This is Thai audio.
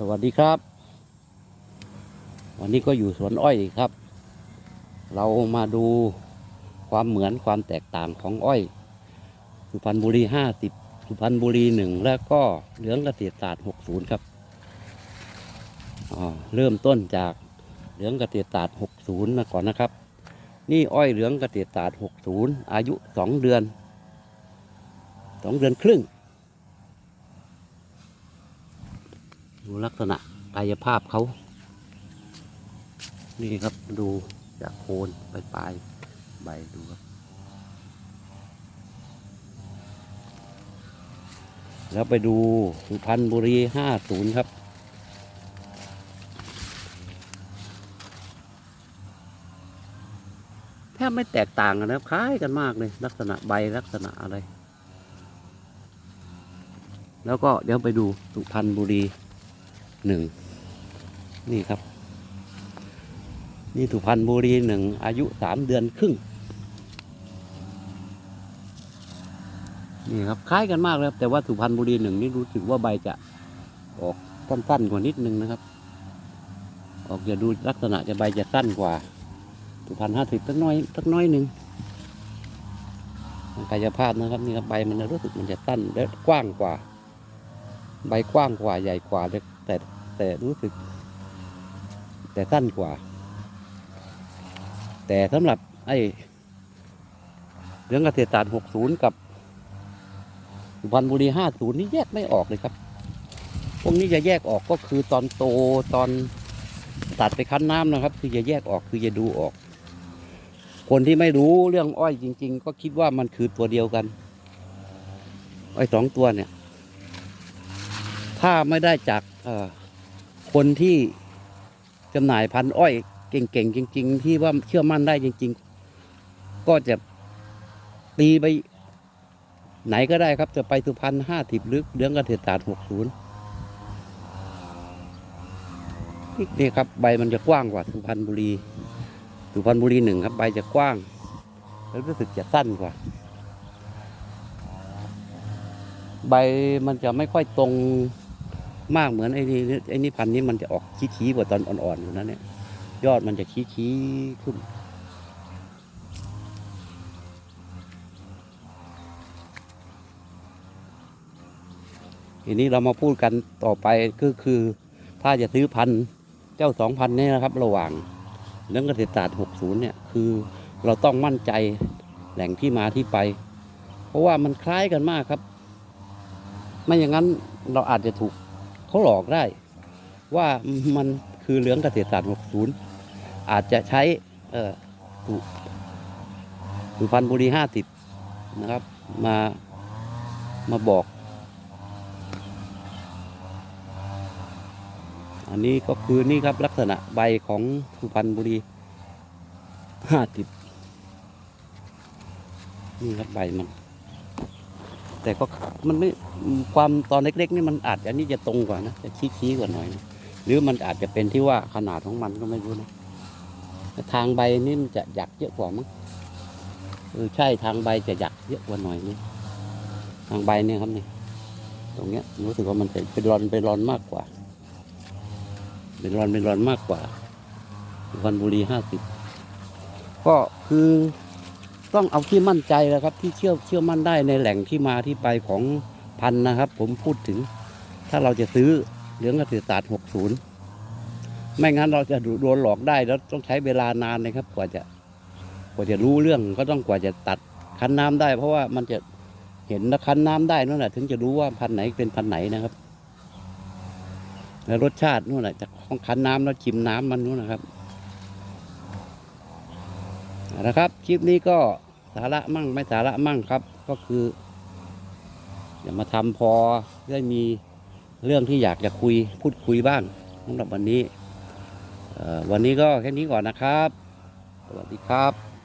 สวัสดีครับ วันนี้ก็อยู่สวนอ้อยครับ เรามาดูความเหมือนความแตกต่างของอ้อย สุพรรณบุรีห้าสิบสุพรรณบุรีหนึ่งแล้วก็เหลืองเกษตรศาสตร์หกศูนย์ครับอ่าเริ่มต้นจากเหลืองเกษตรศาสตร์หกศูนย์มาก่อนนะครับ นี่อ้อยเหลืองเกษตรศาสตร์หกศูนย์อายุสองเดือนสองเดือนครึ่ง ลักษณะกายภาพเขา นี่ครับดูจากโคนปลายปลายใบดูครับ แล้วไปดูสุพรรณบุรีห้าศูนย์ครับแทบไม่แตกต่างกันนะครับคล้ายกันมากเลย ลักษณะใบลักษณะอะไร แล้วก็เดี๋ยวไปดูสุพรรณบุรี หนึ่งนี่ครับ นี่สุพรรณบุรีหนึ่งอายุสามเดือนครึ่ง นี่ครับคล้ายกันมากเลยครับแต่ว่าสุพรรณบุรีหนึ่งนี่รู้สึกว่าใบจะออกสั้นๆกว่านิดนึงนะครับ ออกจะดูลักษณะจะใบจะสั้นกว่าสุพรรณห้าสิบสักน้อยสักน้อยหนึ่งกายภาพนะครับนี่ครับใบมันรู้สึกมันจะสั้นและกว้างกว่า ใบกว้างกว่าใหญ่กว่าแต่ แต่รู้สึก แต่สั้นกว่า แต่สำหรับไอ้เรื่องเกษตรศาสตร์ 60 กับสุพรรณบุรี 50 นี่แยกไม่ออกเลยครับ พวกนี้จะแยกออกก็คือตอนโตตอนตัดไปคั้นน้ำนะครับ คือจะแยกออกคือจะดูออก คนที่ไม่รู้เรื่องอ้อยจริง ๆ ก็คิดว่ามันคือตัวเดียวกัน อ้อยสองตัวเนี่ย ถ้าไม่ได้จากเอ่อ คนที่จำหน่ายพันธุ์อ้อยเก่งๆจริง ๆ ที่ว่าเชื่อมั่นได้จริง ๆ ก็จะตีไปไหนก็ได้ครับ จะไปสุพรรณห้าสิบลึกเรื่องเกษตรศาสตร์หกศูนย์นี่ครับใบมันจะกว้างกว่าสุพรรณบุรี สุพรรณบุรีหนึ่งครับ ใบจะกว้าง แล้วรู้สึกจะสั้นกว่า ใบมันจะไม่ค่อยตรง มากเหมือนไอ้นี่ไอ้นี่พันนี้มันจะออกชี้ๆกว่าตอนอ่อนๆอยู่นะเนี่ย ยอดมันจะชี้ๆขึ้นทีนี้เรามาพูดกันต่อไปก็คือ ถ้าจะซื้อพันเจ้าสองพันนี่นะครับ ระหว่างเรื่องเกษตรศาสตร์60 เนี่ย คือเราต้องมั่นใจแหล่งที่มาที่ไป เพราะว่ามันคล้ายกันมากครับ ไม่อย่างนั้นเราอาจจะถูก เขาหลอกได้ ว่ามันคือเหลืองเกษตรศาสตร์60 อาจจะใช้สุสุพรรณบุรี50 นะครับ มามาบอก อันนี้ก็คือนี่ครับลักษณะใบของสุพรรณบุรีห้าสิบนี่ครับใบมัน แต่ก็มันไม่ความตอนเล็กๆนี่มันอาจจะนี่จะตรงกว่านะจะชี้ๆกว่าหน่อยนะหรือมันอาจจะเป็นที่ว่าขนาดของมันก็ไม่รู้นะทางใบนี่มันจะหยักเยอะกว่ามั้งเออใช่ทางใบจะหยักเยอะกว่าหน่อยนึงทางใบเนี่ยครับเนี่ยตรงเนี้ยรู้สึกว่ามันจะเป็นรอนเป็นรอนมากกว่า เป็นรอนเป็นรอนมากกว่าสุพรรณบุรีห้าสิบก็คือ ต้องเอาที่มั่นใจแล้วครับ ที่เชื่อเชื่อมั่นได้ในแหล่งที่มาที่ไปของพันธุ์นะครับ ผมพูดถึง ถ้าเราจะซื้อเหลืองเกษตรศาสตร์หกศูนย์ไม่งั้นเราจะโดนหลอกได้แล้วต้องใช้เวลานานนะครับ กว่าจะกว่าจะรู้เรื่องก็ต้องกว่าจะตัดคั้นน้ำได้ เพราะว่ามันจะเห็นคั้นน้ำได้นั่นแหละถึงจะรู้ว่าพันธุ์ไหนเป็นพันธุ์ไหนนะครับแล้วรสชาตินู่นแหละจากของคั้นน้ำแล้วชิมน้ำมันนู่นนะครับ นะครับ คลิปนี้ก็สาระมั่งไม่สาระมั่งครับ ก็คืออย่ามาทำพอได้มีเรื่องที่อยากจะคุยพูดคุยบ้างสำหรับวันนี้วันนี้ก็แค่นี้ก่อนนะครับ สวัสดีครับ